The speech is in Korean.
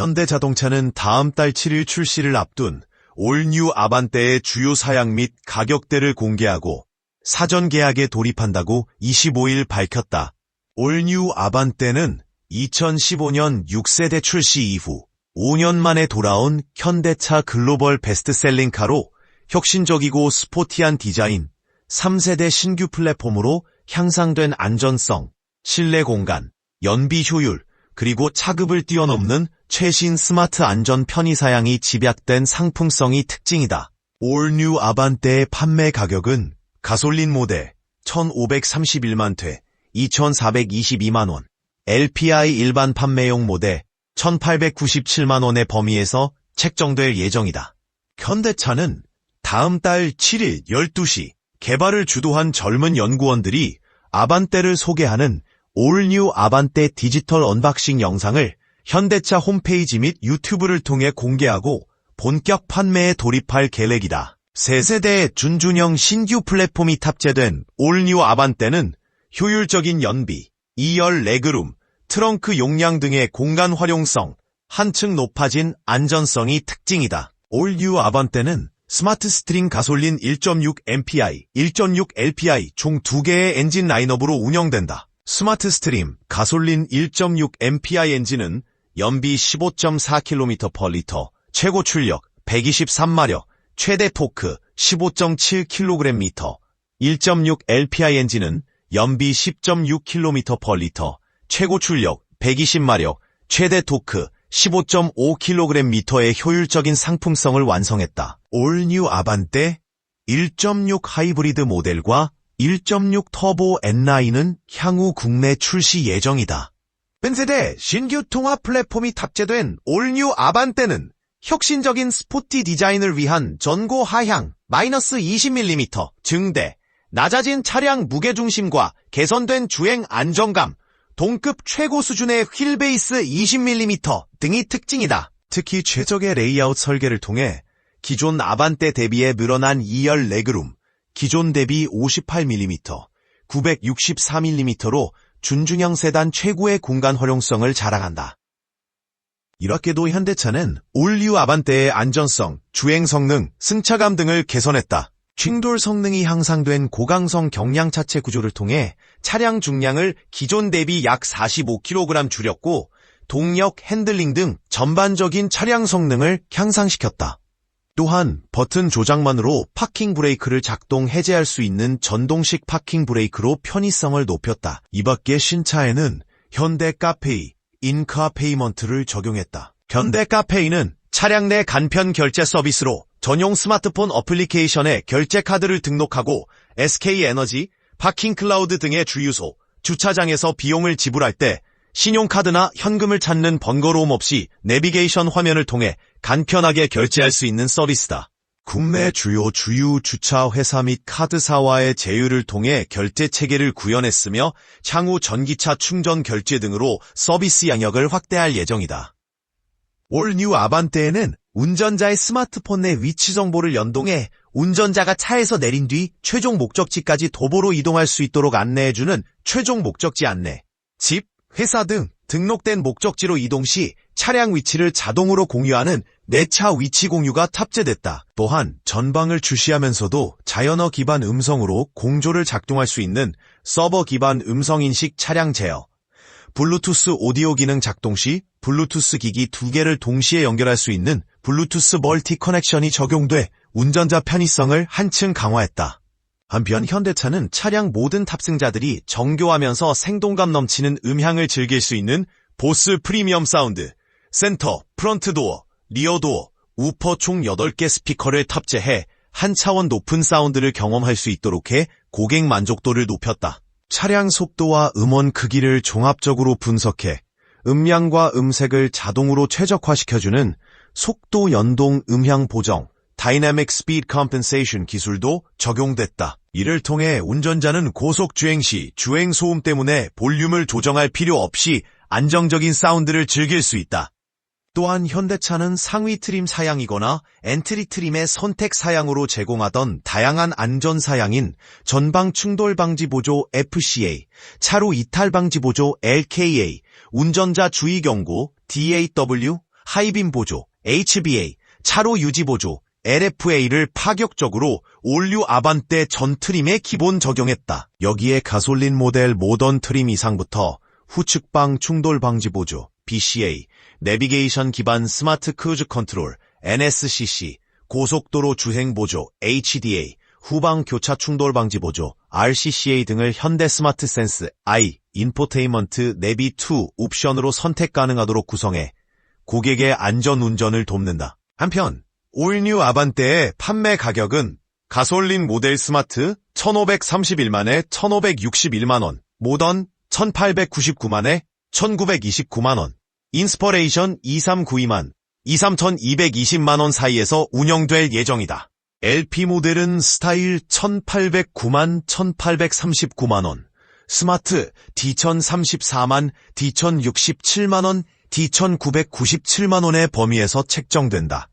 현대자동차는 다음 달 7일 출시를 앞둔 올뉴 아반떼의 주요 사양 및 가격대를 공개하고 사전 계약에 돌입한다고 25일 밝혔다. 올뉴 아반떼는 2015년 6세대 출시 이후 5년 만에 돌아온 현대차 글로벌 베스트셀링카로 혁신적이고 스포티한 디자인, 3세대 신규 플랫폼으로 향상된 안전성, 실내 공간, 연비 효율, 그리고 차급을 뛰어넘는 최신 스마트 안전 편의 사양이 집약된 상품성이 특징이다. 올뉴 아반떼의 판매 가격은 가솔린 모델 1531만 대, 2422만 원, LPI 일반 판매용 모델 1897만 원의 범위에서 책정될 예정이다. 현대차는 다음 달 7일 12시 개발을 주도한 젊은 연구원들이 아반떼를 소개하는 올뉴 아반떼 디지털 언박싱 영상을 현대차 홈페이지 및 유튜브를 통해 공개하고 본격 판매에 돌입할 계획이다. 새 세대의 준준형 신규 플랫폼이 탑재된 올뉴 아반떼는 효율적인 연비, 2열 레그룸, 트렁크 용량 등의 공간 활용성, 한층 높아진 안전성이 특징이다. 올뉴 아반떼는 스마트 스트링 가솔린 1.6 MPI, 1.6 LPI 총 2개의 엔진 라인업으로 운영된다. 스마트 스트림 가솔린 1.6 MPI 엔진은 연비 15.4km per 리터, 최고 출력 123마력, 최대 토크 15.7kgm, 1.6 LPI 엔진은 연비 10.6km per 리터, 최고 출력 120마력, 최대 토크 15.5kgm의 효율적인 상품성을 완성했다. 올뉴 아반떼 1.6 하이브리드 모델과 1.6 터보 N9은 향후 국내 출시 예정이다. 벤세대 신규 통합 플랫폼이 탑재된 올뉴 아반떼는 혁신적인 스포티 디자인을 위한 전고 하향 마이너스 20mm 증대, 낮아진 차량 무게중심과 개선된 주행 안정감, 동급 최고 수준의 휠베이스 20mm 등이 특징이다. 특히 최적의 레이아웃 설계를 통해 기존 아반떼 대비에 늘어난 2열 레그룸, 기존 대비 58mm, 964mm로 준중형 세단 최고의 공간 활용성을 자랑한다. 이렇게도 현대차는 올뉴 아반떼의 안전성, 주행 성능, 승차감 등을 개선했다. 충돌 성능이 향상된 고강성 경량 차체 구조를 통해 차량 중량을 기존 대비 약 45kg 줄였고 동력, 핸들링 등 전반적인 차량 성능을 향상시켰다. 또한 버튼 조작만으로 파킹 브레이크를 작동 해제할 수 있는 전동식 파킹 브레이크로 편의성을 높였다. 이 밖에 신차에는 현대 카페이, 인카 페이먼트를 적용했다. 현대 카페이는 차량 내 간편 결제 서비스로 전용 스마트폰 어플리케이션에 결제 카드를 등록하고 SK에너지, 파킹 클라우드 등의 주유소, 주차장에서 비용을 지불할 때 신용카드나 현금을 찾는 번거로움 없이 내비게이션 화면을 통해 간편하게 결제할 수 있는 서비스다. 국내 주요 주유 주차 회사 및 카드사와의 제휴를 통해 결제 체계를 구현했으며 향후 전기차 충전 결제 등으로 서비스 양역을 확대할 예정이다. 올뉴 아반떼에는 운전자의 스마트폰 내 위치 정보를 연동해 운전자가 차에서 내린 뒤 최종 목적지까지 도보로 이동할 수 있도록 안내해주는 최종 목적지 안내, 집, 회사 등 등록된 목적지로 이동 시 차량 위치를 자동으로 공유하는 내차 위치 공유가 탑재됐다. 또한 전방을 주시하면서도 자연어 기반 음성으로 공조를 작동할 수 있는 서버 기반 음성인식 차량 제어, 블루투스 오디오 기능 작동 시 블루투스 기기 두 개를 동시에 연결할 수 있는 블루투스 멀티 커넥션이 적용돼 운전자 편의성을 한층 강화했다. 한편 현대차는 차량 모든 탑승자들이 정교하면서 생동감 넘치는 음향을 즐길 수 있는 보스 프리미엄 사운드, 센터, 프런트 도어, 리어 도어, 우퍼 총 8개 스피커를 탑재해 한 차원 높은 사운드를 경험할 수 있도록 해 고객 만족도를 높였다. 차량 속도와 음원 크기를 종합적으로 분석해 음량과 음색을 자동으로 최적화시켜주는 속도 연동 음향 보정, Dynamic Speed Compensation 기술도 적용됐다. 이를 통해 운전자는 고속 주행 시 주행 소음 때문에 볼륨을 조정할 필요 없이 안정적인 사운드를 즐길 수 있다. 또한 현대차는 상위 트림 사양이거나 엔트리 트림의 선택 사양으로 제공하던 다양한 안전 사양인 전방 충돌 방지 보조 FCA, 차로 이탈 방지 보조 LKA, 운전자 주의 경고 DAW, 하이빔 보조, HBA, 차로 유지 보조, LFA를 파격적으로 올류 아반떼 전 트림에 기본 적용했다. 여기에 가솔린 모델 모던 트림 이상부터 후측방 충돌 방지 보조, BCA, 내비게이션 기반 스마트 크루즈 컨트롤, NSCC, 고속도로 주행 보조, HDA, 후방 교차 충돌 방지 보조, RCCA 등을 현대 스마트 센스, I, 인포테인먼트, 내비 2 옵션으로 선택 가능하도록 구성해 고객의 안전 운전을 돕는다. 한편 올뉴 아반떼의 판매 가격은 가솔린 모델 스마트 1531만에 1561만원, 모던 1899만에 1929만원, 인스퍼레이션 2392만, 23220만원 사이에서 운영될 예정이다. LP 모델은 스타일 1809만 1839만원, 스마트 D1034만 D1067만원, D1997만원의 범위에서 책정된다.